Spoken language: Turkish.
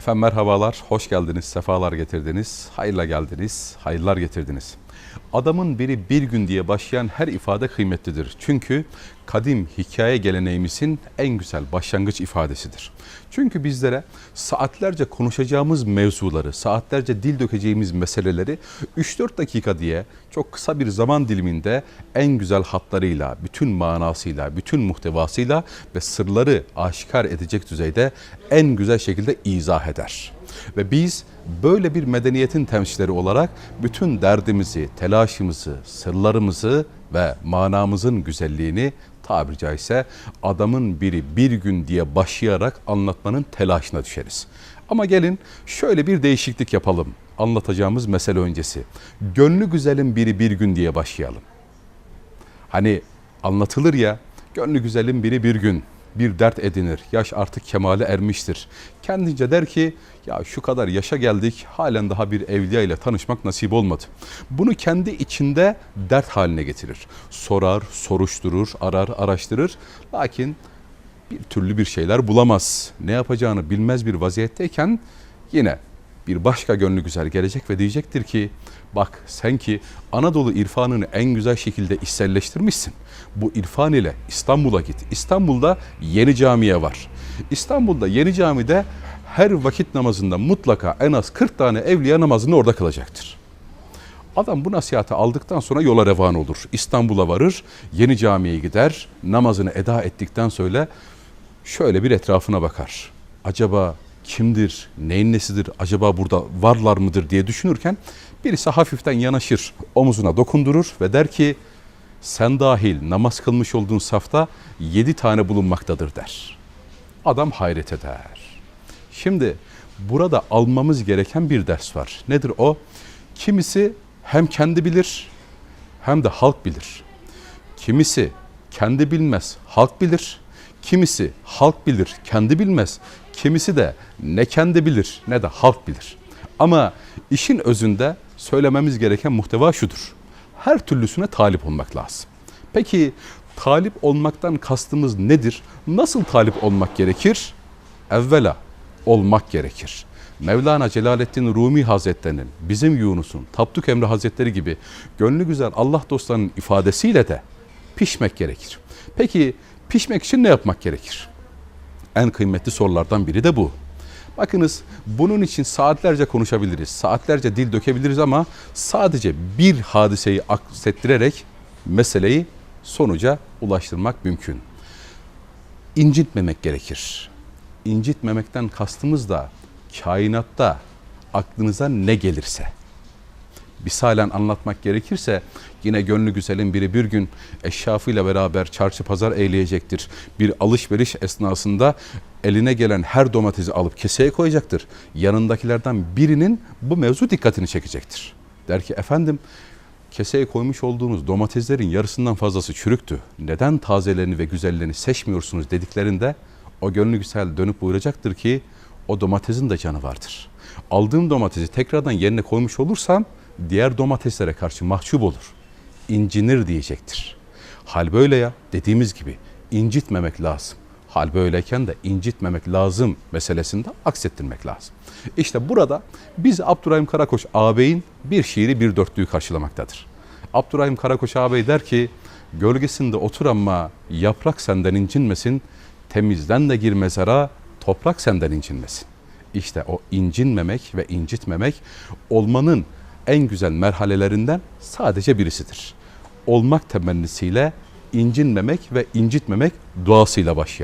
Efendim merhabalar, hoş geldiniz, sefalar getirdiniz, hayırla geldiniz, hayırlar getirdiniz. Adamın biri bir gün diye başlayan her ifade kıymetlidir. Çünkü kadim hikaye geleneğimizin en güzel başlangıç ifadesidir. Çünkü bizlere saatlerce konuşacağımız mevzuları, saatlerce dil dökeceğimiz meseleleri 3-4 dakika diye çok kısa bir zaman diliminde en güzel hatlarıyla, bütün manasıyla, bütün muhtevasıyla ve sırları aşikar edecek düzeyde en güzel şekilde izah eder. Ve biz böyle bir medeniyetin temsilcileri olarak bütün derdimizi, telaşımızı, sırlarımızı ve manamızın güzelliğini tabiri caizse adamın biri bir gün diye başlayarak anlatmanın telaşına düşeriz. Ama gelin şöyle bir değişiklik yapalım anlatacağımız mesele öncesi. Gönlü güzelin biri bir gün diye başlayalım. Hani anlatılır ya, gönlü güzelin biri bir gün bir dert edinir. Yaş artık kemale ermiştir. Kendince der ki ya şu kadar yaşa geldik halen daha bir evliya ile tanışmak nasip olmadı. Bunu kendi içinde dert haline getirir. Sorar, soruşturur, arar, araştırır. Lakin bir türlü bir şeyler bulamaz. Ne yapacağını bilmez bir vaziyetteyken yine bir başka gönlü güzel gelecek ve diyecektir ki bak sen ki Anadolu irfanını en güzel şekilde içselleştirmişsin. Bu irfan ile İstanbul'a git. İstanbul'da Yeni Camiye var. İstanbul'da Yeni Cami'de her vakit namazında mutlaka en az 40 tane evliya namazını orada kılacaktır. Adam bu nasihatı aldıktan sonra yola revan olur. İstanbul'a varır, Yeni Camiye gider, namazını eda ettikten sonra şöyle bir etrafına bakar. Acaba kimdir, neyin nesidir, acaba burada varlar mıdır diye düşünürken birisi hafiften yanaşır, omuzuna dokundurur ve der ki sen dahil namaz kılmış olduğun safta yedi tane bulunmaktadır der. Adam hayret eder. Şimdi burada almamız gereken bir ders var. Nedir o? Kimisi hem kendi bilir hem de halk bilir. Kimisi kendi bilmez, halk bilir. Kimisi halk bilir, kendi bilmez. Kimisi de ne kendi bilir ne de halk bilir. Ama işin özünde söylememiz gereken muhteva şudur. Her türlüsüne talip olmak lazım. Peki talip olmaktan kastımız nedir? Nasıl talip olmak gerekir? Evvela olmak gerekir. Mevlana Celaleddin Rumi Hazretleri'nin, bizim Yunus'un, Tapduk Emre Hazretleri gibi gönlü güzel Allah dostlarının ifadesiyle de pişmek gerekir. Peki pişmek için ne yapmak gerekir? En kıymetli sorulardan biri de bu. Bakınız bunun için saatlerce konuşabiliriz, saatlerce dil dökebiliriz ama sadece bir hadiseyi aksettirerek meseleyi sonuca ulaştırmak mümkün. İncitmemek gerekir. İncitmemekten kastımız da kainatta aklınıza ne gelirse. Misalen anlatmak gerekirse yine gönlü güzelin biri bir gün eşrafıyla beraber çarşı pazar eyleyecektir. Bir alışveriş esnasında eline gelen her domatesi alıp keseye koyacaktır. Yanındakilerden birinin bu mevzu dikkatini çekecektir. Der ki efendim keseye koymuş olduğunuz domateslerin yarısından fazlası çürüktü. Neden tazelerini ve güzellerini seçmiyorsunuz dediklerinde o gönlü güzel dönüp buyuracaktır ki o domatesin de canı vardır. Aldığım domatesi tekrardan yerine koymuş olursam diğer domateslere karşı mahcup olur. İncinir diyecektir. Hal böyle ya dediğimiz gibi incitmemek lazım. Hal böyleyken de incitmemek lazım meselesinde aksettirmek lazım. İşte burada biz Abdurrahim Karakoç ağabeyin bir şiiri bir dörtlüğü karşılamaktadır. Abdurrahim Karakoç ağabey der ki gölgesinde otur ama yaprak senden incinmesin, temizden de gir mezara, toprak senden incinmesin. İşte o incinmemek ve incitmemek olmanın en güzel merhalelerinden sadece birisidir. Olmak temennisiyle incinmemek ve incitmemek duasıyla başlayalım.